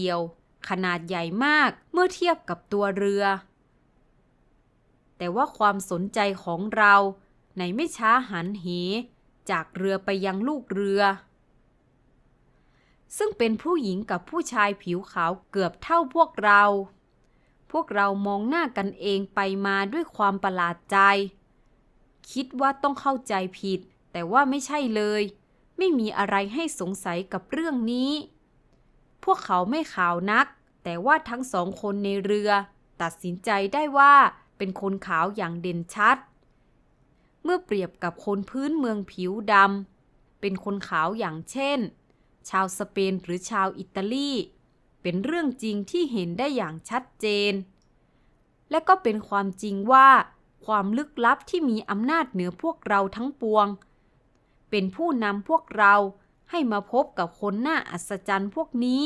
เดียว ขนาดใหญ่มากเมื่อเทียบกับตัวเรือ แต่ว่าความสนใจของเราในไม่ช้าหันเห จากเรือไปยังลูกเรือ ซึ่งเป็นผู้หญิงกับผู้ชายผิวขาวเกือบเท่าพวกเรา พวกเรามองหน้ากันเองไปมาด้วยความประหลาดใจ คิดว่าต้องเข้าใจผิด แต่ว่าไม่ใช่เลย ไม่มีอะไรให้สงสัยกับเรื่องนี้ พวกเขาไม่ขาวนัก แต่ว่าทั้งสองคนในเรือ ตัดสินใจได้ว่าเป็นคนขาวอย่างเด่นชัด เมื่อเปรียบกับคนพื้นเมืองผิวดำ เป็นคนขาวอย่างเช่น ชาวสเปนหรือชาวอิตาลี เป็นเรื่องจริงที่เห็นได้อย่างชัดเจน และก็เป็นความจริงว่า ความลึกลับที่มีอำนาจเหนือพวกเราทั้งปวง เป็นผู้นำพวกเรา ให้มาพบกับคนน่าอัศจรรย์พวกนี้